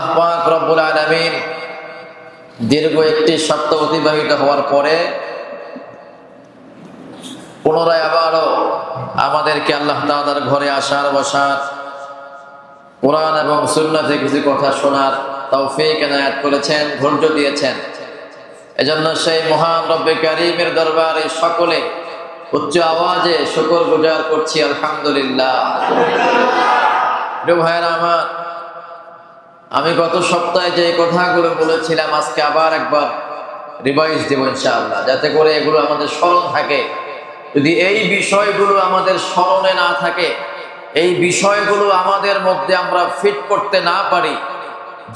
আল্লাহ পাক রব্বুল আলামিন দীর্ঘ একটি অতিবাহিত হওয়ার পরে পুনরায় আবারও আমাদেরকে আল্লাহ ঘরে আসার বসার কোরআন এবং সুন্নাতে কিছু কথা শোনার তৌফিক এনায়াত করেছেন, ধৈর্য দিয়েছেন। এজন্য সেই মহান রব্বে কারিমের দরবারে সকলে উচ্চ আওয়াজে শুকর গুজার করছি, আলহামদুলিল্লাহ। ভাইয়েরা আমার আমি গত সপ্তাহে যে কথাগুলো বলেছিলাম, আজকে আবার একবার রিভাইজ দেব ইনশাআল্লাহ, যাতে করে এগুলো আমাদের স্মরণ থাকে। যদি এই বিষয়গুলো আমাদের স্মরণে না থাকে, এই বিষয়গুলো আমাদের মধ্যে আমরা ফিট করতে না পারি,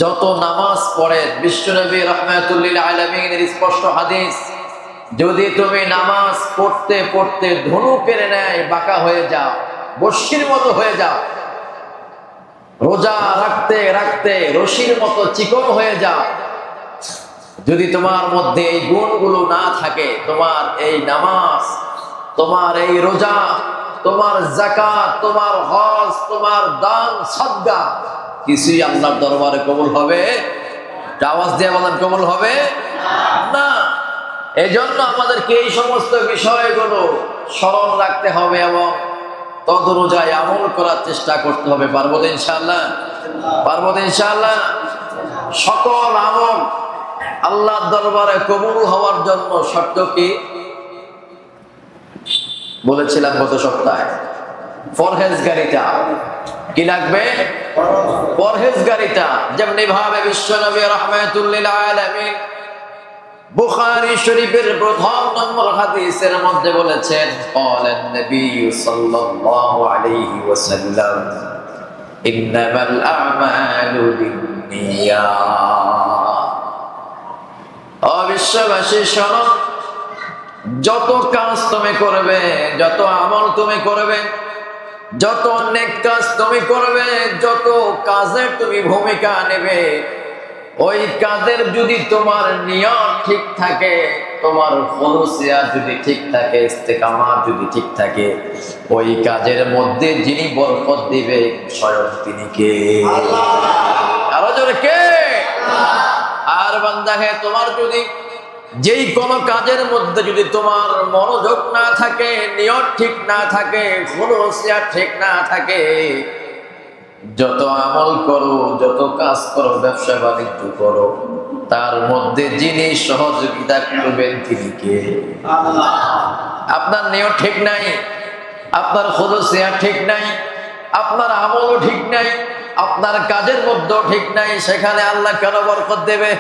যত নামাজ পড়ে, বিশ্বনবী রহমাতুল্লিল আলমিনের স্পষ্ট হাদিস, যদি তুমি নামাজ পড়তে পড়তে ধনু কেড়ে নেয়, বাঁকা হয়ে যাও, বর্ষির মতো হয়ে যাও রোজা রাখতে রাখতে রশির মতো চিকন হয়ে যাও। যদি তোমার মধ্যে এই গুণগুলো না থাকে, তোমার এই নামাজ, তোমার এই রোজা, তোমার জাকাত তোমার হজ, তোমার দান, সদ্গা, কিছুই আল্লাহর দরবারে কবুল হবে? আওয়াজ দিয়ে বলেন, কবুল হবে? না। এজন্য আমাদেরকে এই সমস্ত বিষয়গুলো স্মরণ রাখতে হবে এবং তদনুযায়ী আমল করার চেষ্টা করতে হবে। পারব তো ইনশাআল্লাহ? পারব তো ইনশাআল্লাহ? সকল আমল আল্লাহ দরবারে কবুল হওয়ার জন্য শর্ত কি? বলেছিলাম গত সপ্তাহে। পরহেজগারিতা। কি লাগবে? পরহেজগারিতা। যেমনি ভাবে বিশ্বনবী রহমাতুল্লিল আলামিন বুখারি শরীফের প্রথম নম্বর হাদিসের মধ্যে বলেছেন নবী সাল্লাল্লাহু আলাইহি ওয়াসাল্লাম, ইন্নামাল আমালু বিন্নিয়াত অবিশ্বাসী শোনো যত কাজ তুমি করবে, যত আমল তুমি করবে, যত অনেক কাজ তুমি করবে, যত কাজের তুমি ভূমিকা নেবে ওই কাজের যদি তোমার নিয়ম ঠিক থাকে, তোমার ফলসিয়া যদি ঠিক থাকে ইস্তেকামা যদি ঠিক থাকে, ওই কাজের মধ্যে যিনি বরকত দিবে, স্বয়ং তিনি কে? কে? আর বান্দা হে, তোমার যদি যেই কোনো কাজের মধ্যে যদি তোমার মনোযোগ না থাকে নিয়ত ঠিক না থাকে খরচিয়া ঠিক না থাকে যত আমল করো, যত কাজ করো, ব্যবসা বাণিজ্য করো, তার মধ্যে যিনি সহযোগিতা করবেন তিনি কে? আপনার নিয়ত ঠিক নাই, আপনার খরচিয়া ঠিক নাই, আপনার আমলও ঠিক নাই, আপনার কাজের মধ্যেও ঠিক নাই, সেখানে আল্লাহ কেন বরকত দেবে?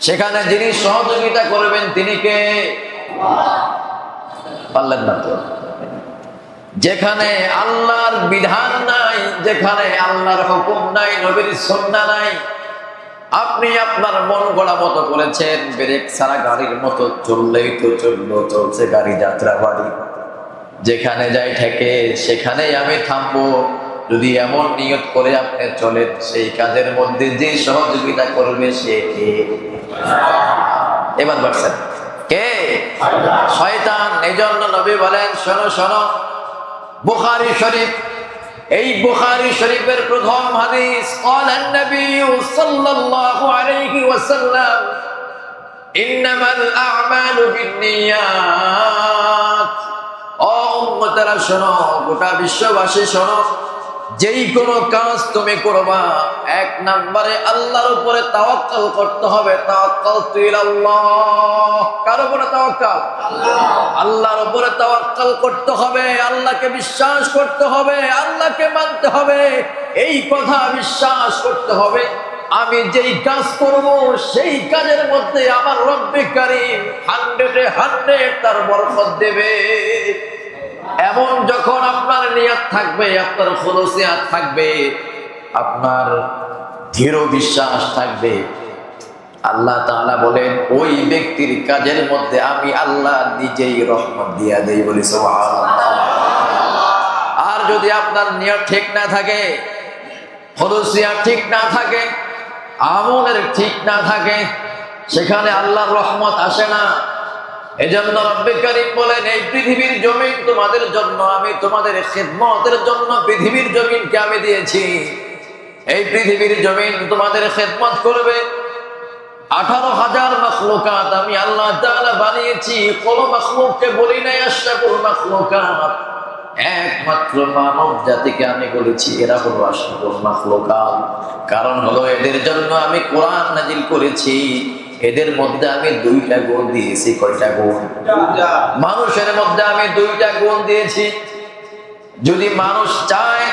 সেখানে যিনি সহযোগিতা করবেন তিনি কে? পারলেন না তো। যেখানে আল্লাহর বিধান নাই, যেখানে আল্লাহর হুকুম নাই, নবীর সন্না নাই, আপনি আপনার মন গড়া মতো করেছেন, ব্রেক ছাড়া গাড়ির মতো চললেই তো চলল, চলছে গাড়ি যাত্রা বাড়ি। যেখানে যাই ঠেকে, সেখানেই আমি থামবো। যদি এমন নিয়ত করে আপনি চলেন, সেই কাজের মধ্যে যে সহযোগিতা করবে সে কে? এবার বলছেন, কে? শয়তান। এই জন্য নবী বলেন, শোনো শোনো বুখারি শরীফ এই বুখারি শরীফের প্রথম হাদিস قال النبي صلى الله عليه وسلم انما الاعمال بالنيات ও উম্মতেরা শোনো গোটা বিশ্ববাসী শোনো যেই কোনো কাজ তুমি করবা, এক নম্বরে আল্লাহর উপরে তাওয়াক্কাল করতে হবে। তাওয়াক্কাল তুইল আল্লাহ কার উপরে তাওয়াক্কাল? আল্লাহর উপরে তাওয়াক্কাল করতে হবে, আল্লাহকে বিশ্বাস করতে হবে, আল্লাহকে মানতে হবে। এই কথা বিশ্বাস করতে হবে। আমি যেই কাজ করব, সেই কাজের মধ্যে আমার রব্বে কারিম হান্ড্রেডে হান্ড্রেড তার বরকত দেবে। এমন যখন আপনার নিয়াত থাকবে, আপনার খরচিয়াত থাকবে, আপনার দৃঢ় বিশ্বাস থাকবে, আল্লাহ তাআলা বলেন, ওই ব্যক্তির কাজের মধ্যে আমি আল্লাহ নিজেই রহমত দিয়া দেই বলি আর যদি আপনার নিয়ত ঠিক না থাকে খরচিয়া ঠিক না থাকে, আমলের ঠিক না থাকে, সেখানে আল্লাহর রহমত আসে না। এজন্য রব্বে করিম বলেন, এই পৃথিবীর জমিন তোমাদের জন্য, আমি তোমাদের খেদমতের জন্য পৃথিবীর জমিনকে আমি দিয়েছি। এই পৃথিবীর জমিন তোমাদের খেদমত করবে। আঠারো হাজার মখলুকাত আমি আল্লাহ তাআলা বানিয়েছি। কোন মখলুককে বলি নাই, আশরাফুল মখলুকাত। একমাত্র মানব জাতিকে আমি বলেছি, এরা হলো আশরাফুল মখলুকাত। কারণ হলো এদের জন্য আমি কোরআন নাজিল করেছি। এদের মধ্যে আমি দুইটা গুণ দিয়েছি কয়টা গুণ? মানুষের মধ্যে আমি দুইটা গুণ দিয়েছি। যদি মানুষ চায়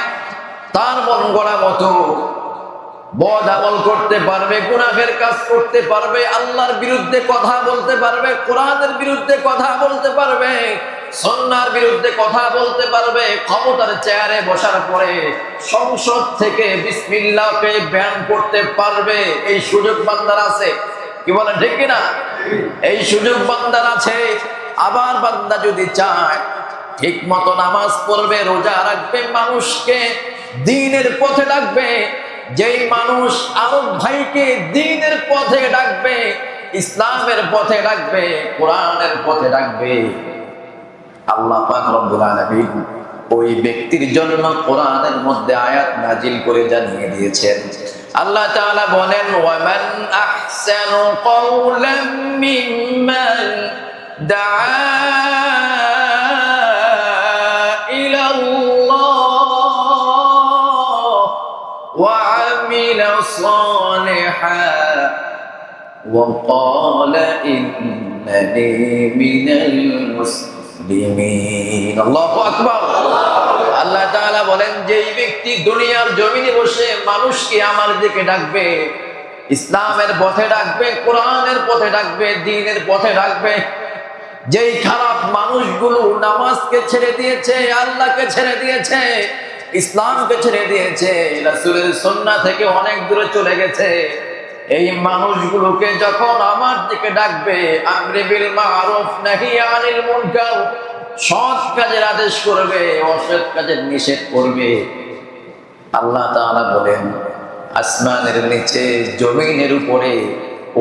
তার মন গড়া মতো বদ আমল করতে পারবে গুনাহের কাজ করতে পারবে আল্লাহর বিরুদ্ধে কথা বলতে পারবে কোরআনের বিরুদ্ধে কথা বলতে পারবে সন্ন্যার বিরুদ্ধে কথা বলতে পারবে ক্ষমতার চেয়ারে বসার পরে সংসদ থেকে বিসমিল্লাহকে ব্যান করতে পারবে এই সুযোগ বান্দার আছে। কি বলেন, ঠিক কিনা? এই সুযোগ বান্দার আছে। আবার বান্দা যদি চায় ঠিক মতো নামাজ পড়বে, রোজা রাখবে, মানুষকে দিনের পথে ডাকবে। যেই মানুষ আরব ভাইকে দিনের পথে ডাকবে, ইসলামের পথে ডাকবে, কোরআনের পথে ডাকবে, আল্লাহ পাক রব্বুল আলামিন ওই ব্যক্তির জন্য কোরআনের মধ্যে আয়াত নাজিল করে জানিয়ে দিয়েছেন। আল্লাহ তাআলা বলেন ওয়ামান আহসানু কওলাম মিম্মান দাআ ইলা আল্লাহ وعمل صالحا وقال إنني من المسلمين الله أكبر আল্লাহ তাআলা বলেন, যেই ব্যক্তি দুনিয়ার জমিনে বসে মানুষকে আমার দিকে ডাকবে, ইসলামের পথে ডাকবে, কোরআনের পথে ডাকবে, দিনের পথে ডাকবে, যেই খারাপ মানুষগুলো নামাজকে ছেড়ে দিয়েছে, আল্লাহকে ছেড়ে দিয়েছে, ইসলামকে ছেড়ে দিয়েছে, রাসূলের সুন্নাহ থেকে অনেক দূরে চলে গেছে, এই মানুষগুলোকে যখন আমার দিকে ডাকবে, আমরে বিল মারুফ, নাহি আনিল মুনকার সৎ কাজের আদেশ করবে, অসৎ কাজের নিষেধ করবে। আল্লাহ বলেন, আসমানের নিচে, জমিনের উপরে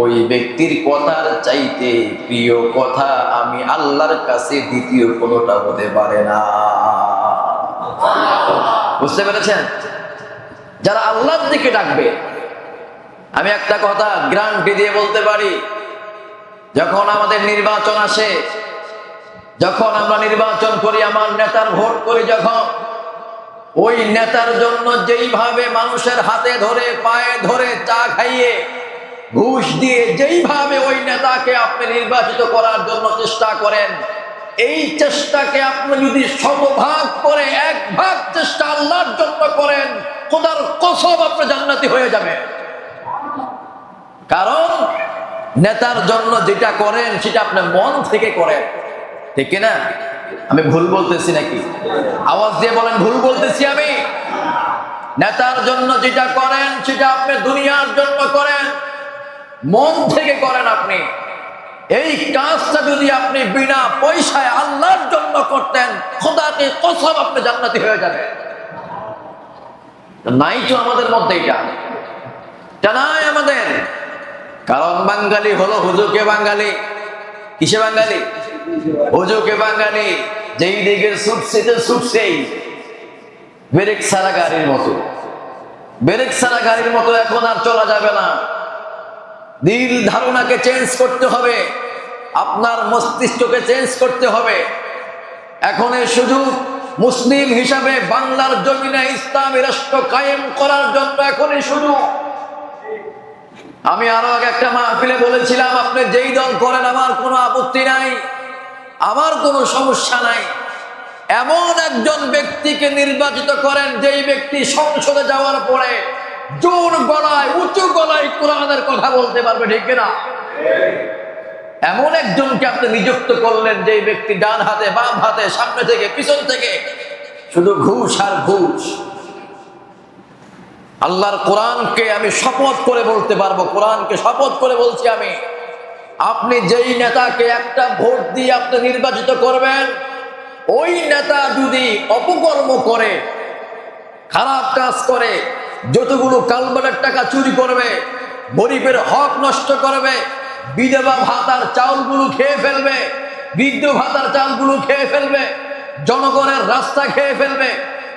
ওই ব্যক্তির কথার চাইতে প্রিয় কথা আমি আল্লাহর কাছে দ্বিতীয় কোনোটা হতে পারে না। বুঝতে পেরেছেন? যারা আল্লাহর দিকে ডাকবে, আমি একটা কথা গ্রান্টি দিয়ে বলতে পারি, যখন আমাদের নির্বাচন আসে যখন আমরা নির্বাচন করি, আমার নেতার ভোট করি যখন, ওই নেতার জন্য যেইভাবে মানুষের হাতে ধরে, পায়ে ধরে চা খাইয়ে, ঘুষ দিয়ে যেইভাবে ওই নেতাকে আপনি নির্বাচিত করার জন্য চেষ্টা করেন, এই চেষ্টাকে আপনি যদি শতভাগ করে এক ভাগ চেষ্টা আল্লাহর জন্য করেন, খোদার কসব আপনি জান্নাতি হয়ে যাবে কারণ, নেতার জন্য যেটা করেন, সেটা আপনি মন থেকে করেন। ঠিক না আমি ভুল বলতেছি নাকি? আওয়াজ দিয়ে বলেন, ভুল বলতেছি আমি। নেতার জন্য যেটা করেন, সেটা আপনি দুনিয়ার জন্য করেন। মন থেকে করেন আপনি। এই কাজটা যদি আপনি বিনা পয়সায় আল্লাহর জন্য করতেন, খোদাকে কসম আপনি জান্নাতি হয়ে যাবে নাই তো আমাদের মধ্যে এটা। এটা নাই আমাদের। কারণ বাঙালি হলো হুজুকে বাঙালি? কিসে বাঙালি? হুজুকে বাঙালি, যেই দিকের ছুটছে তো ছুটছেই ব্রেক সারা গাড়ির মতো। ব্রেক সারা গাড়ির মতো এখন আর চলা যাবে না। দিল ধারণাকে চেঞ্জ করতে হবে। আপনার মস্তিষ্ককে চেঞ্জ করতে হবে। এখন এই সুযোগ মুসলিম হিসাবে বাংলার জমিনে ইসলামী রাষ্ট্র কায়েম করার জন্য এখনই সুযোগ আমি আরও আগে একটা মাহফিলে বলেছিলাম, আপনি যেই দল করেন আমার কোনো আপত্তি নাই। আমার কোনো সমস্যা নাই। এমন একজন ব্যক্তিকে নির্বাচিত করেন, যেই ব্যক্তি সংসদে যাওয়ার পরে জোর গলায়, উঁচু গলায় কোরআনের কথা বলতে পারবে, ঠিক না এমন একজনকে আপনি নিযুক্ত করলেন, যেই ব্যক্তি ডান হাতে, বাম হাতে, সামনে থেকে, পিছন থেকে, শুধু ঘুষ আর ঘুষ। আল্লাহর কোরআনকে আমি শপথ করে বলতে পারব, কোরআনকে শপথ করে বলছি আমি। আপনি যেই নেতাকে একটা ভোট দিয়ে আপনি নির্বাচিত করবেন, ওই নেতা যদি অপকর্ম করে, খারাপ কাজ করে, যতগুলো কালবানের টাকা চুরি করবে, গরিবের হক নষ্ট করবে, বিধবা ভাতার চাউলগুলো খেয়ে ফেলবে, বৃদ্ধ ভাতার চাউলগুলো খেয়ে ফেলবে, জনগণের রাস্তা খেয়ে ফেলবে,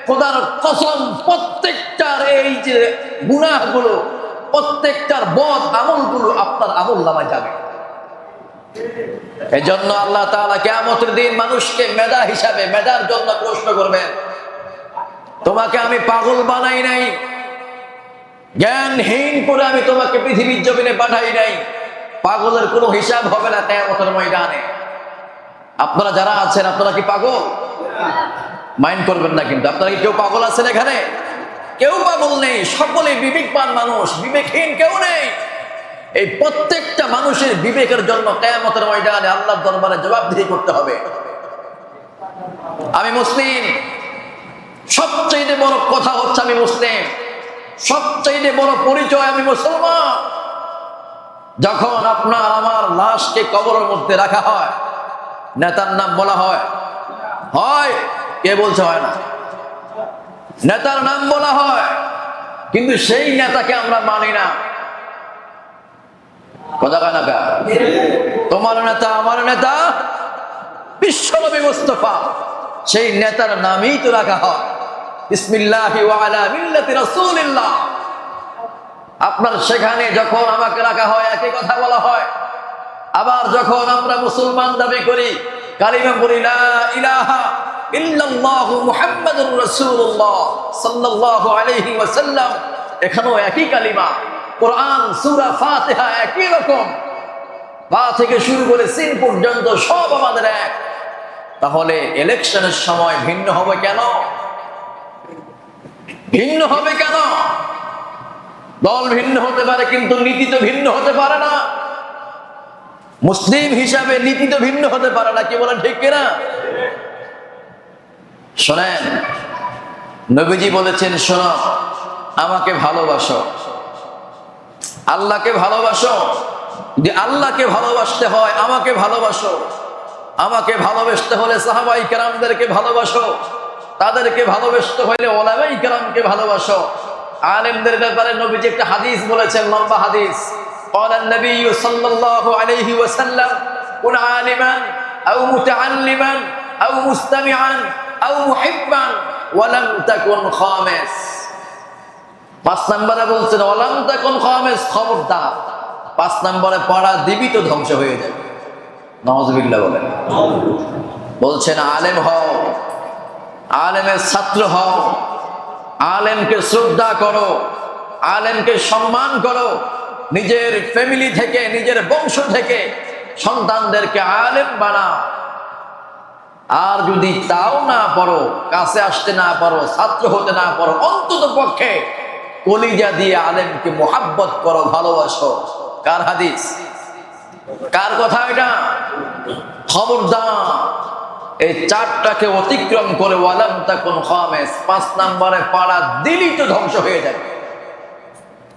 খোদার কসম প্রত্যেকটার এই যে গুনাহগুলো, প্রত্যেকটার বদ আমলগুলো আপনার আমল নামায় যাবে। এই জন্য আল্লাহ তাআলা কিয়ামতের দিন মানুষকে মেধা হিসাবে, মেধার জন্য প্রশ্ন করবেন, তোমাকে আমি পাগল বানাই নাই? জ্ঞানহীন করে আমি তোমাকে পৃথিবীর জমিনে পাঠাই নাই? পাগলের কোনো হিসাব হবে না কেয়ামতের ময়দানে। আপনারা যারা আছেন, আপনারা কি পাগল? মাইন্ড করবেন না কিন্তু। আপনারা কি কেউ পাগল আছেন এখানে? কেউ পাগল নেই। সকলে বিবেকবান মানুষ, বিবেকহীন কেউ নেই। এই প্রত্যেকটা মানুষের বিবেকের জন্য কেয়ামতের ময়দানে আল্লাহর দরবারে জবাবদিহি করতে হবে। আমি মুসলিম। সবচেয়ে বড় কথা হচ্ছে আমি মুসলিম। সবচেয়ে বড় পরিচয় আমি মুসলমান। যখন আপনার আমার লাশকে কবরের মধ্যে রাখা হয়, নেতার নাম বলা হয় হয়, কে বলছে হয় না? নেতার নাম বলা হয়। কিন্তু সেই নেতাকে আমরা মানি না। কথা কয় না কা? তোমার নেতা, আমার নেতা, বিশ্বনবী মুস্তফা, সেই নেতার নামই তো রাখা হয়। আপনার সেখানে যখন আমাকে রাখা হয়, একই কথা বলা হয়। আবার যখন আমরা মুসলমান দাবি করি, কালিমা বলি এখানেও একই কালিমা। কোরআন, সূরা ফাতিহা একই রকম। পা থেকে শুরু করে সিন পর্যন্ত সব আমাদের এক। তাহলে ইলেকশনের সময় ভিন্ন হবে কেন? ভিন্ন হবে কেন? দল ভিন্ন হতে পারে, কিন্তু নীতি তো ভিন্ন হতে পারে না। মুসলিম হিসাবে নীতি তো ভিন্ন হতে পারে না, কি বলেন ঠিক কিনা? শোনেন, নবীজি বলেছেন, শোনো, আমাকে ভালোবাসো। আল্লাহকে ভালোবাসো যে আল্লাহকে ভালোবাসতে হয় আমাকে ভালোবাসো আমাকে ভালোবাসতে হলে সাহাবাই কেরামদেরকে ভালোবাসো তাদেরকে ভালোবাসতে হলে ওলামাই কেরামকে ভালোবাসো আলেমদের ব্যাপারে নবীজি একটা হাদিস বলেছেন লম্বা হাদিস قال النبي صلى الله عليه وسلم كن عالما أو متعلما أو مستمعا أو محبا ولم تكن خامس পাঁচ নম্বরে বলছেন, অলাম তখন খামেস, খবরদার। পাঁচ নম্বরে পড়া দিবি তো ধ্বংস হয়ে যাবে। নওয়াজবিল্লাহ বলেন। বলছেন, আলেম হও, আলেমের ছাত্র হও, আলেমকে শ্রদ্ধা করো, আলেমকে সম্মান করো। নিজের ফ্যামিলি থেকে, নিজের বংশ থেকে সন্তানদেরকে আলেম বানাও। আর যদি তাও না পারো, কাছে আসতে না পারো, ছাত্র হতে না পারো, অন্তত পক্ষে কলিজা দিয়ে আলেমকে মোহাব্বত করো, ভালোবাসো। কার হাদিস? কার কথা এটা? খবরদার। এই চারটাকে অতিক্রম করে পাঁচ নম্বরে পাড়া দিলই তো ধ্বংস হয়ে যাবে।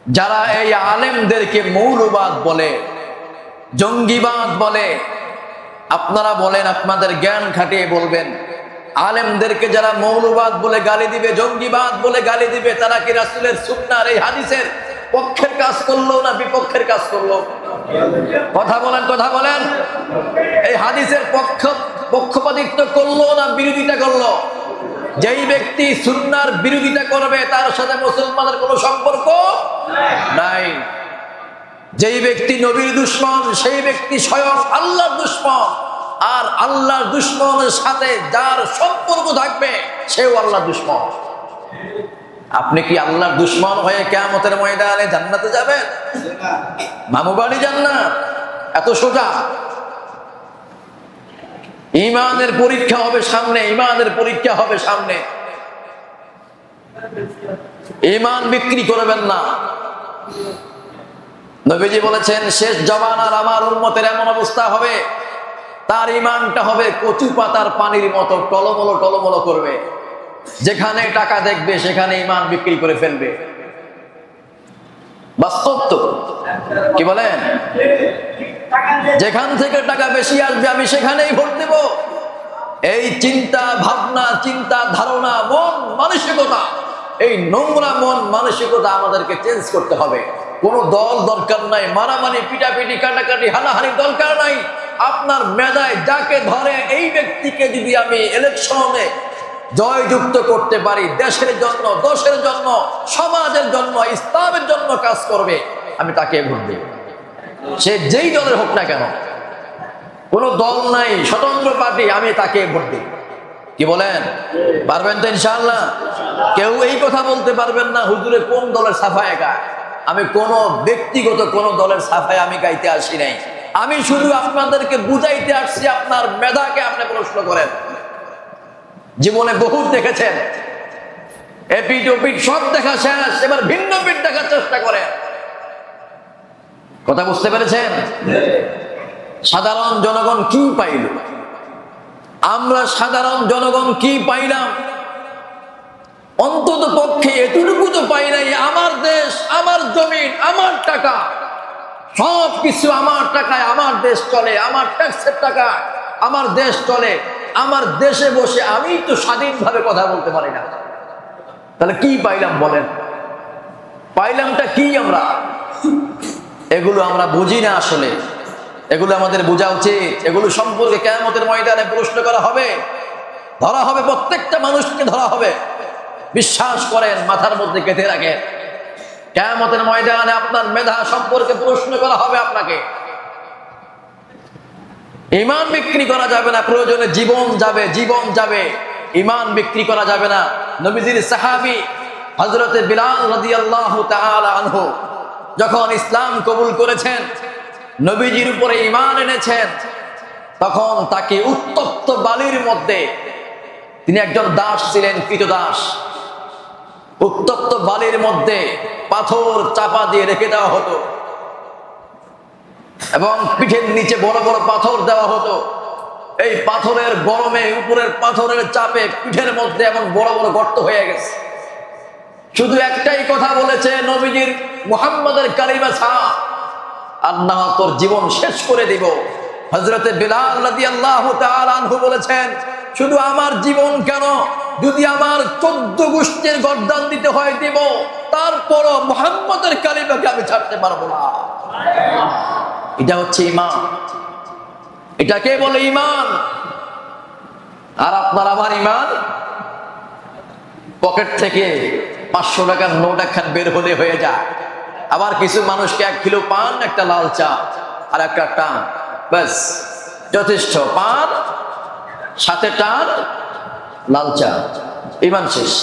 যারা এই আলেমদেরকে মৌলবাদ বলে, জঙ্গিবাদ বলে, আপনারা বলেন, আপনাদের জ্ঞান খাটিয়ে বলবেন আলেমদেরকে যারা মৌলবাদ বলে গালি দিবে, জঙ্গিবাদ বলে গালি দিবে, তারা কি রাসুলের সুন্নার এই হাদিসের পক্ষের কাজ করল না বিপক্ষের কাজ করল? কথা বলেন কথা বলেন। এই হাদিসের পক্ষ, পক্ষপাতিত্ব করল না বিরোধিতা করল? যেই ব্যক্তি সুন্নার বিরোধিতা করবে, তার সাথে মুসলমানের কোনো সম্পর্ক নাই। যেই ব্যক্তি নবীর দুশ্মন, সেই ব্যক্তি স্বয়ং আল্লাহর দুশ্মন। আর আল্লাহর দুশ্মনের সাথে যার সম্পর্ক থাকবে, সেও আল্লাহ দুশ্মন। আপনি কি আল্লাহর দুশ্মন হয়ে কেমতের ময়দানে জান্নাতে যাবেন? মামু বাড়ি জান্নাত, এত সোজা। ইমানের পরীক্ষা হবে সামনে, ইমানের পরীক্ষা হবে সামনে। ইমান বিক্রি করবেন না। নবীজি বলেছেন, শেষ জবান আর আমার উন্মতের এমন অবস্থা হবে তার ইমানটা হবে কচু পাতার পানির মতো, টলমলো টলমলো করবে। যেখানে টাকা দেখবে, সেখানে ইমান বিক্রি করে ফেলবে। বাস্তব তো? কি বলেন? যেখান থেকে টাকা বেশি আসবে, আমি সেখানেই ভোট দেব। এই চিন্তা ভাবনা, চিন্তা ধারণা, মন মানসিকতা, এই নোংরা মন মানসিকতা আমাদেরকে চেঞ্জ করতে হবে। কোনো দল দরকার নাই, মারামারি, পিটাপিটি, কাটাকাটি হানাহানি দরকার নাই। আপনার মেধায় যাকে ধরে এই ব্যক্তিকে যদি আমি ইলেকশনে জয়যুক্ত করতে পারি, দেশের জন্য দেশের জন্য, সমাজের জন্য, ইসলামের জন্য কাজ করবে, আমি তাকে ভোট দেব। সে যেই দলের হোক না কেন, কোনো দল নাই, স্বতন্ত্র পার্টি, আমি তাকে ভোট দিই কি বলেন? পারবেন তো ইনশাআল্লাহ? কেউ এই কথা বলতে পারবেন না, হুজুরে কোন দলের সাফায় গায়? আমি কোন ব্যক্তিগত কোন দলের সাফায় আমি গাইতে আসি নাই। আমি শুধু আপনাদেরকে বুঝাইতে আসছি, আপনার মেধাকে আপনি প্রশ্ন করেন। জীবনে বহুত দেখেছেন। সব দেখা শেষ, এবার ভিন্ন পিঠ দেখার চেষ্টা করেন। কথা বুঝতে পেরেছেন? সাধারণ জনগণ কি পাইল? আমরা সাধারণ জনগণ কি পাইলাম? অন্তত পক্ষে এটুকু তো পাই নাই, আমার দেশ, আমার জমিন, আমার টাকা। সব কিছু আমার টাকায়, আমার দেশ চলে, আমার ট্যাক্সের টাকা আমার দেশ চলে, আমার দেশে বসে আমি তো স্বাধীনভাবে কথা বলতে পারি না। তাহলে কি পাইলাম বলেন? পাইলামটা কি আমরা? এগুলো আমরা বুঝি না আসলে। এগুলো আমাদের বোঝা উচিত। এগুলো সম্পর্কে কেমতের ময়দানে প্রশ্ন করা হবে। ধরা হবে প্রত্যেকটা মানুষকে ধরা হবে। বিশ্বাস করেন, মাথার মধ্যে গেঁথে রাখেন। কেমতের ময়দানে আপনার মেধা সম্পর্কে প্রশ্ন করা হবে আপনাকে। ইমান বিক্রি করা যাবে না, প্রয়োজনে জীবন যাবে জীবন যাবে। ইমান বিক্রি করা যাবে না। নবীজির সাহাবি হজরতে বিলাল রাদিয়াল্লাহু তাআলা আনহু যখন ইসলাম কবুল করেছেন, নবীজির উপরে ইমান এনেছেন, তখন তাকে উত্তপ্ত বালির মধ্যে তিনি একজন দাস ছিলেন কৃত দাস উত্তপ্ত বালির মধ্যে পাথর চাপা দিয়ে রেখে দেওয়া হতো। এবং পিঠের নিচে বড় বড় পাথর দেওয়া হতো। এই পাথরের গরমে, উপরের পাথরের চাপে পিঠের মধ্যে এমন বড় বড় গর্ত হয়ে গেছে। শুধু একটাই কথা বলেছে নবীজির মুহাম্মদের কালিমা ছা আল্লাহ তোর জীবন শেষ করে দিব। হজরতে বিলাল আনহু বলেছেন, শুধু আমার জীবন কেন যদি আমার চোদ্দ গোষ্ঠীর গরদান দিতে হয়, দিব। তারপরও মুহাম্মদের কালিমাকে আমি ছাড়তে পারব না। এটা হচ্ছে ইমান এটাকে বলে ইমান আর আপনার আমার ইমান পকেট থেকে পাঁচশো টাকার নোট একখান বের হলে হয়ে যায়। আবার কিছু মানুষকে এক কিলো পান, একটা লাল চা আর একটা টান। ব্যাস, যথেষ্ট। পান, সাথে টান লাল চা ইমান শেষ।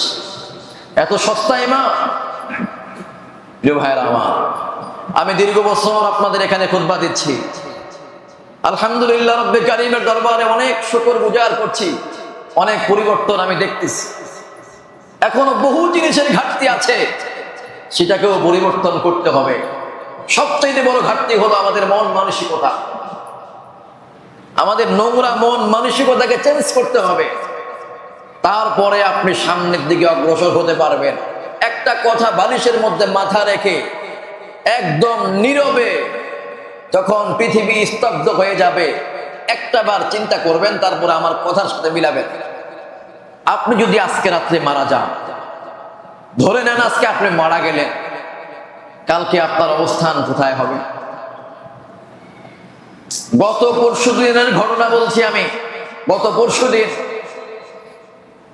এত সস্তা ইমান প্রিয় ভাইয়েরা আমার, আমি দীর্ঘ বছর আপনাদের এখানে খুতবা দিচ্ছি। আলহামদুলিল্লাহ রব্বে কারিমের দরবারে অনেক শুকর গুজার করছি, অনেক পরিবর্তন আমি দেখতেছি। এখনও বহু জিনিসের ঘাটতি আছে, সেটাকেও পরিবর্তন করতে হবে। সবচেয়ে বড় ঘাটতি হলো আমাদের মন মানসিকতা। আমাদের নোংরা মন মানসিকতাকে চেঞ্জ করতে হবে। তারপরে আপনি সামনের দিকে অগ্রসর হতে পারবেন। একটা কথা বালিশের মধ্যে মাথা রেখে একদম নীরবে যখন পৃথিবী স্তব্ধ হয়ে যাবে, একটা বার চিন্তা করবেন, তারপরে আমার কথার সাথে মিলাবেন। আপনি যদি আজকে রাত্রে মারা যান, ধরে নেন আজকে আপনি মারা গেলেন, কালকে আপনার অবস্থান কোথায় হবে? গত পরশু দিনের ঘটনা বলছি আমি, গত পরশু দিন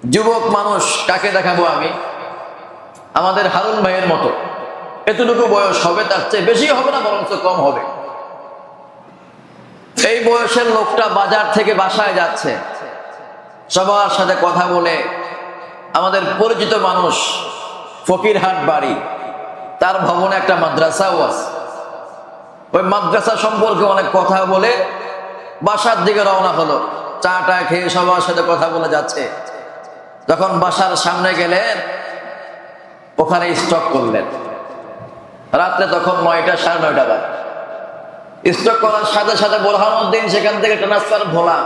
যুবক মানুষ কাকে দেখাবো আমি? আমাদের হারুন ভাইয়ের মতো। এতটুকু বয়স হবে, তার চেয়ে বেশি হবে না, বরঞ্চ কম হবে। এই বয়সের লোকটা বাজার থেকে বাসায় যাচ্ছে। সবার সাথে কথা বলে, আমাদের পরিচিত মানুষ ফকিরহাট বাড়ি, তার ভবনে একটা মাদ্রাসাও আছে। ওই মাদ্রাসা সম্পর্কে অনেক কথা বলে, বাসার দিকে রওনা হলো। চাটা খেয়ে সবার সাথে কথা বলে যাচ্ছে। যখন বাসার সামনে গেলেন, ওখানে স্টক করলেন। রাত্রে তখন নয়টা, সাড়ে নয়টা বাজে। স্টক করার সাথে সাথে বোরহানুদ্দিন সেখান থেকে ট্রান্সফার ভোলা।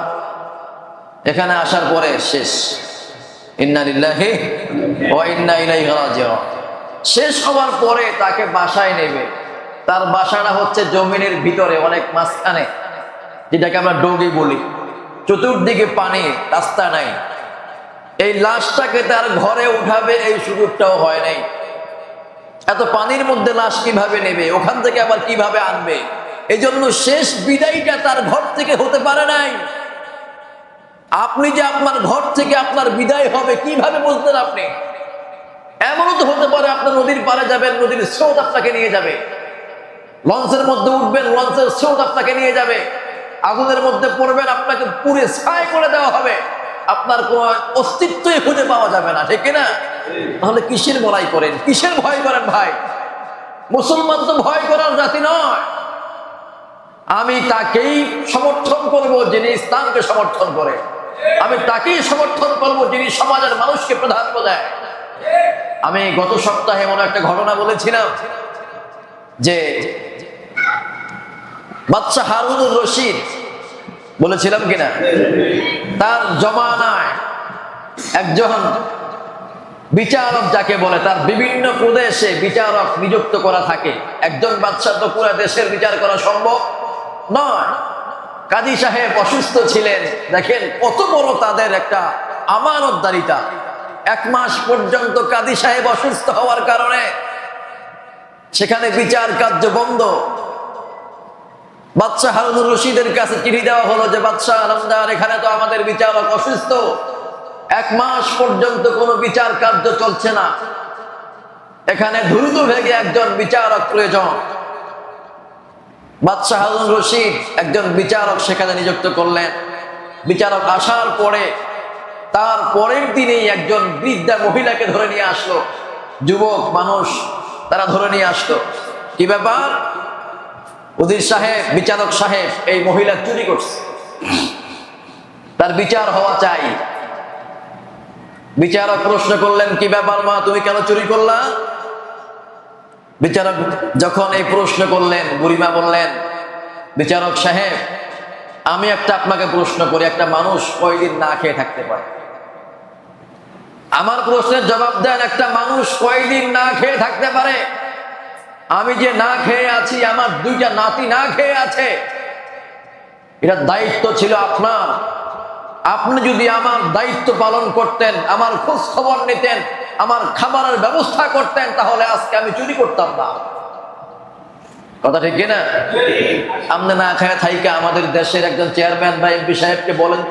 এখানে আসার পরে শেষ। শেষ হওয়ার পরে তাকে বাসায় নেবে। তার বাসাটা হচ্ছে জমিনের ভিতরে, অনেক মাঝখানে, যেটাকে আমরা ডোগি বলি। চতুর্দিকে পানি, রাস্তা নাই। এই লাশটাকে তার ঘরে উঠাবে, এই সুযোগটাও হয় নাই। এত পানির মধ্যে লাশ কীভাবে নেবে? ওখান থেকে আবার কীভাবে আনবে? এই জন্য শেষ বিদায়টা তার ঘর থেকে হতে পারে নাই। আপনি যে আপনার ঘর থেকে আপনার বিদায় হবে, কীভাবে বুঝলেন আপনি? এমনও তো হতে পারে আপনার নদীর পারে যাবেন, নদীর স্রোত আপনাকে নিয়ে যাবে। লঞ্চের মধ্যে উঠবেন, লঞ্চের স্রোত আপনাকে নিয়ে যাবে। আগুনের মধ্যে পড়বেন, আপনাকে পুরে ছায় করে দেওয়া হবে। আপনার কোনো অস্তিত্বই খুঁজে পাওয়া যাবে না, ঠিক না তাহলে কিসের বড়াই করেন? কিসের ভয় করেন ভাই? মুসলমান তো ভয় করার জাতি নয়। আমি তাকেই সমর্থন করব যিনি ইসলামকে সমর্থন করে। আমি তাকেই সমর্থন করব যিনি সমাজের মানুষকে প্রাধান্য দেয়। আমি গত সপ্তাহে মনে একটা ঘটনা বলেছিলাম যে বাচ্চা হারুনুর রশিদ বলেছিলাম কিনা? তার জমানায় একজন বিচারক যাকে বলে, তার বিভিন্ন প্রদেশে বিচারক নিযুক্ত করা থাকে। একজন বাচ্চা তো পুরো দেশের বিচার করা সম্ভব নয়। কাজী সাহেব অসুস্থ ছিলেন। দেখেন কত বড় তাদের একটা আমানতদারিতা। এক মাস পর্যন্ত কাজী সাহেব অসুস্থ হওয়ার কারণে সেখানে বিচার কার্য বন্ধ। বাদশাহ হারুনুর রশিদের কাছে চিঠি দেওয়া হলো যে, বাদশাহ আলমদার, এখানে তো আমাদের বিচারক অসুস্থ। এক মাস পর্যন্ত কোনো বিচার কার্য চলছে না। এখানে দ্রুত ভেগে একজন বিচারক প্রয়োজন। বাদশাহ হারুন রশিদ একজন বিচারক সেখানে নিযুক্ত করলেন। বিচারক আসার পরে, তার পরের দিনেই একজন বৃদ্ধা মহিলাকে ধরে নিয়ে আসলো। যুবক, মানুষ, তারা ধরে নিয়ে আসলো। কি ব্যাপার? উদির সাহেব, বিচারক সাহেব, এই মহিলা চুরি করছে। তার বিচার হওয়া চাই। বিচারক প্রশ্ন করলেন, কি ব্যাপার মা, তুমি কেন চুরি করলা? বিচারক যখন এই প্রশ্ন করলেন, বুড়িমা বললেন, বিচারক সাহেব, আমি একটা আপনাকে প্রশ্ন করি, একটা মানুষ কয়দিন না খেয়ে থাকতে পারে? আমার প্রশ্নের জবাব দেন, একটা মানুষ কয়দিন না খেয়ে থাকতে পারে? আমি যে না খেয়ে আছি, আমার দুইটা নাতি না খেয়ে আছে। এটা দায়িত্ব ছিল আপনার। আপনি যদি আমার দায়িত্ব পালন করতেন, আমার খোঁজ খবর নিতেন, আমার খাবারের ব্যবস্থা করতেন, তাহলে আজকে আমি চুরি করতাম না। কথা ঠিক কিনা? আপনি না খায় থাইকে আমাদের দেশের একজন চেয়ারম্যান বা এমপি সাহেবকে বলেন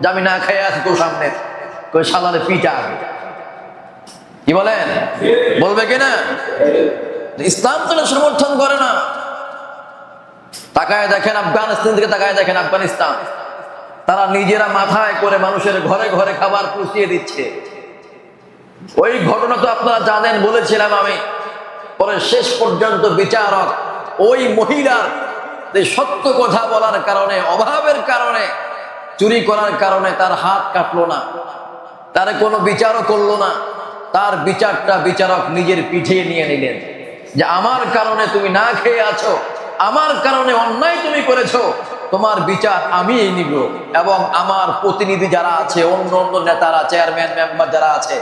যে আমি না খাই আছি তোর সামনে। সালারে পিটা কি বলেন? বলবে কিনা? ইসলাম তো সমর্থন করে না। তাকায় দেখেন আফগানিস্তান থেকে তাকায় দেখেন আফগানিস্তান। তারা নিজেরা মাথায় করে মানুষের ঘরে ঘরে খাবার পুষিয়ে দিচ্ছে। ওই ঘটনা তো আপনারা জানেন বলেছিলাম আমি। পরে শেষ পর্যন্ত বিচারক ওই মহিলার সত্য কথা বলার কারণে, অভাবের কারণে, চুরি করার কারণে তার হাত কাটলো না। তার কোনো বিচারও করল না। তার বিচারটা বিচারক নিজের পিঠে নিয়ে নিলেন। যে আমার কারণে তুমি না খেয়ে আছো, আমার কারণে অন্যায় তুমি করেছ, তোমার বিচার আমি নিব। এবং আমার প্রতিনিধি যারা আছে, অন্য অন্য নেতারা, চেয়ারম্যান মেম্বার যারা আছে,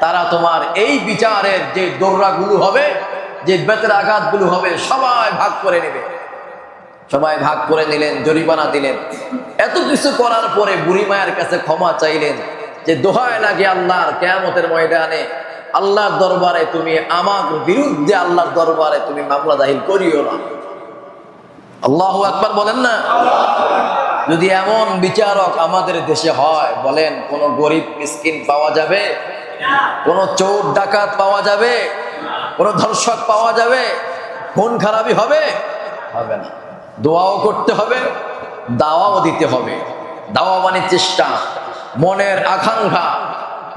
তারা তোমার এই বিচারের যে দৌড়াগুলো হবে, যে বেতের আঘাতগুলো হবে, সবাই ভাগ করে নেবে। সবাই ভাগ করে নিলেন, জরিমানা দিলেন। এত কিছু করার পরে বুড়ি মায়ের কাছে ক্ষমা চাইলেন যে দোহায় লাগে আল্লাহর কেয়ামতের ময়দানে আল্লাহর দরবারে তুমি আমার বিরুদ্ধে আল্লাহর দরবারে তুমি মামলা দাহিল করিও না। আল্লাহ একবার বলেন না? যদি এমন বিচারক আমাদের দেশে হয়, বলেন, কোন গরিব মিসকিন পাওয়া যাবে? কোন চোর ডাকাত পাওয়া যাবে? কোন ধর্ষক পাওয়া যাবে? খুন খারাপি হবে? হবে না। দোয়াও করতে হবে, দাওয়াও দিতে হবে। দাওয়া মানে চেষ্টা, মনের আকাঙ্ক্ষা,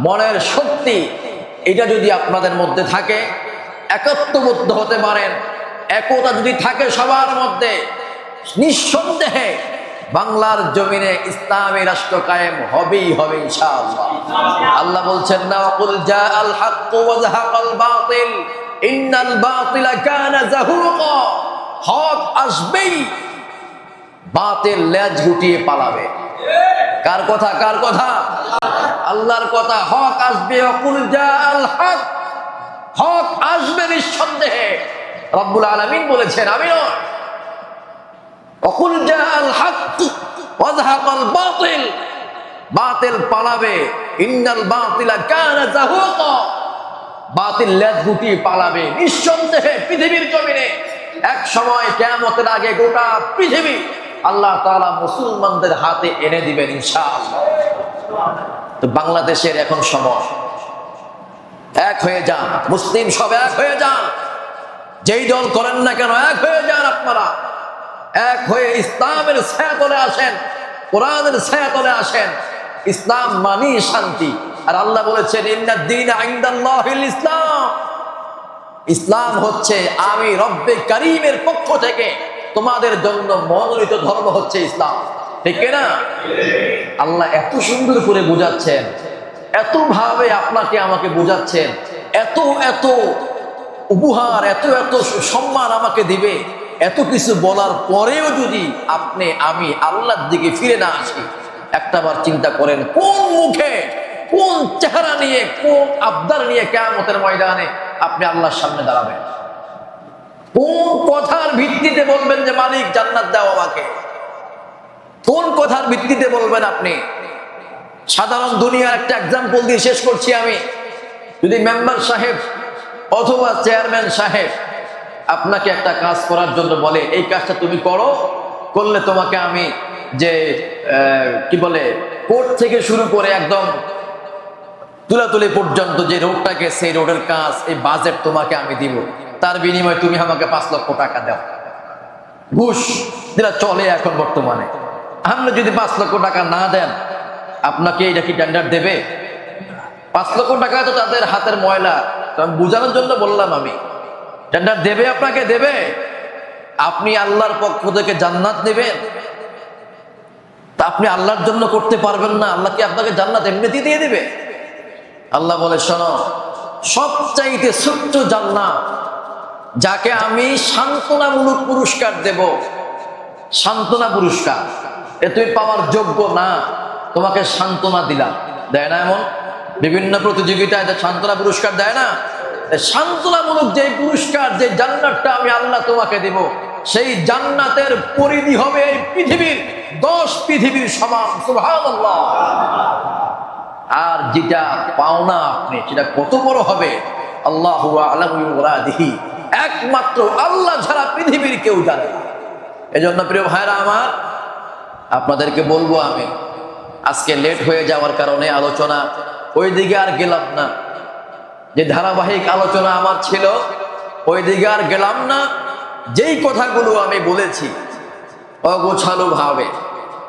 মনের শক্তি। এটা যদি আপনাদের মধ্যে থাকে একত্ববদ্ধ হতে পারেন। একতা যদি থাকে সবার মধ্যে, নিঃসন্দেহে বাংলার জমিনে ইসলামী রাষ্ট্র কায়েম হবেই হবে আল্লাহ বলছেন, না কানা আসবেই লেজ গুটিয়ে পালাবে। কার কথা? কার কথা? আল্লাহর কথা, হক আসবে অকুল আল হক। হক আসবে নিঃসন্দেহে। রব্বুল আলামিন বলেছেন, আমি অকুল আল হক পালাবে। বাতিলা বাতিল লেজ পালাবে। নিঃসন্দেহে পৃথিবীর জমিনে। এক সময় কেয়ামতের আগে গোটা পৃথিবী আল্লাহ তালা মুসলমানদের হাতে এনে দিবেন ইনশাআল্লাহ। তো বাংলাদেশের এখন সময়। এক হয়ে যান, মুসলিম সব এক হয়ে যান। যেই দল করেন না কেন এক হয়ে যান আপনারা। এক হয়ে ইসলামের ছায়া তলে আসেন, কোরআনের ছায়া তলে আসেন। ইসলাম মানি শান্তি। আর আল্লাহ বলেছেন ইসলাম। ইসলাম হচ্ছে আমি রব্বে করিমের পক্ষ থেকে তোমাদের জন্য মনোনীত ধর্ম হচ্ছে ইসলাম। ঠিক না আল্লাহ এত সুন্দর করে বোঝাচ্ছেন, এত ভাবে আপনাকে আমাকে বোঝাচ্ছেন, এত এত উপহার, এত এত সম্মান আমাকে দিবে, এত কিছু বলার পরেও যদি আপনি, আমি আল্লাহর দিকে ফিরে না আসি একটাবার চিন্তা করেন, কোন মুখে, কোন চেহারা নিয়ে, কোন আবদার নিয়ে কেমতের ময়দানে আপনি আল্লাহর সামনে দাঁড়াবেন? কোন কথার ভিত্তিতে বলবেন যে, মালিক, জান্নাত দাও আমাকে কোন কথার ভিত্তিতে বলবেন আপনি? সাধারণ দুনিয়ার একটা এক্সাম্পল দিয়ে শেষ করছি আমি। যদি মেম্বার সাহেব অথবা চেয়ারম্যান সাহেব আপনাকে একটা কাজ করার জন্য বলে, এই কাজটা তুমি করো, করলে তোমাকে আমি যে কি বলে, কোর্ট থেকে শুরু করে একদম তুলাতুলি পর্যন্ত যে রোডটাকে সেই রোডের কাজ, এই বাজেট তোমাকে আমি দিব। তার বিনিময়ে তুমি আমাকে পাঁচ লক্ষ টাকা দাও। ঘুষ যেটা চলে এখন বর্তমানে। আপনি যদি পাঁচ লক্ষ টাকা না দেন, আপনাকে এটা কি টেন্ডার দেবে? পাঁচ লক্ষ টাকা তো তাদের হাতের ময়লা। বোঝানোর জন্য বললাম আমি। টেন্ডার দেবে আপনাকে? দেবে। আপনি আল্লাহর পক্ষ থেকে জান্নাত নেবেন। তা আপনি আল্লাহর জন্য করতে পারবেন না। আল্লাহ কি আপনাকে জান্নাত এমনিতেই দিয়ে দেবে? আল্লাহ বলে, শোনো, সবচাইতে ছোট্ট জান্নাত যাকে আমি সান্ত্বনামূলক পুরস্কার দেব। সান্ত্বনা পুরস্কার। এ তুমি পাওয়ার যোগ্য না, তোমাকে সান্ত্বনা দিলাম। দেয় না এমন? বিভিন্ন প্রতিযোগিতায় সান্ত্বনা পুরস্কার দেয় না সান্ত্বনামূলক যে পুরস্কার, যে জান্নাতটা আমি আল্লাহ তোমাকে দেব, সেই জান্নাতের পরিধি হবে এই পৃথিবীর, দশ পৃথিবীর সমান। সুবহানাল্লাহ। আর যেটা পাওনা আপনি, সেটা কত বড় হবে? আল্লাহ আলমী একমাত্র আল্লাহ ছাড়া পৃথিবীর কেউ জানে এজন্য প্রিয় ভাইরা আমার আপনাদেরকে বলব আমি আজকে লেট হয়ে যাওয়ার কারণে আলোচনা ওই দিকে আর গেলাম না। যে ধারাবাহিক আলোচনা আমার ছিল ওই দিকে আর গেলাম না। যেই কথাগুলো আমি বলেছি অগোছালো ভাবে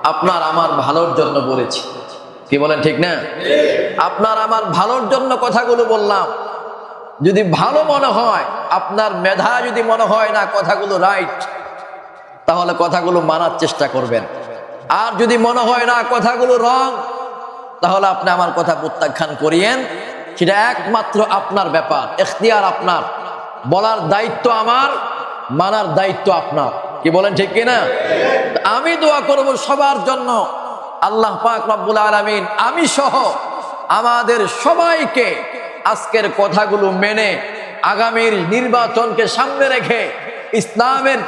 আপনার আমার ভালোর জন্য বলেছি। কি বলেন ঠিক না? আপনার আমার ভালোর জন্য কথাগুলো বললাম। যদি ভালো মনে হয়, আপনার মেধা যদি মনে হয় না কথাগুলো রাইট তাহলে কথাগুলো মানার চেষ্টা করবেন। আর যদি মনে হয় না কথাগুলো রং তাহলে আপনি আমার কথা প্রত্যাখ্যান করিয়েন। সেটা একমাত্র আপনার ব্যাপার, এখতিয়ার আপনার। বলার দায়িত্ব আমার, মানার দায়িত্ব আপনার। কি বলেন ঠিক কিনা? আমি দোয়া করব সবার জন্য। আল্লাহ পাক রব্বুল আলামিন, আমি সহ আমাদের সবাইকে আজকের কথাগুলো মেনে আগামীর নির্বাচনকে সামনে রেখে ইসলামের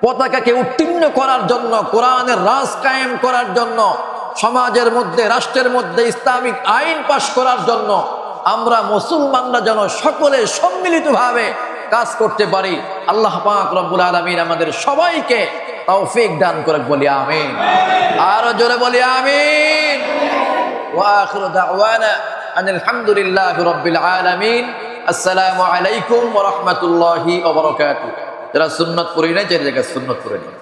পতাকাকে উত্তীর্ণ করার জন্য, কোরআনের রাজ কায়েম করার জন্য, সমাজের মধ্যে, রাষ্ট্রের মধ্যে ইসলামিক আইন পাশ করার জন্য আমরা মুসলমানরা যেন সকলে সম্মিলিতভাবে কাজ করতে পারি। আল্লাহ রব্বুল আলমিন আমাদের সবাইকে তৌফিক দান করে বলি আমিন। আরও জোরে বলি আমিন। ওয়া আখিরু দাওয়ানা। আলহামদুলিল্লাহ রব্বিল আলমিন। আসসালামু আলাইকুম রহমতুল্লাহি ওবরকাতু যারা সুন্নত পড়ি নাই, যে জায়গায় সুন্নত পড়ে নেই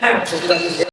হ্যাঁ।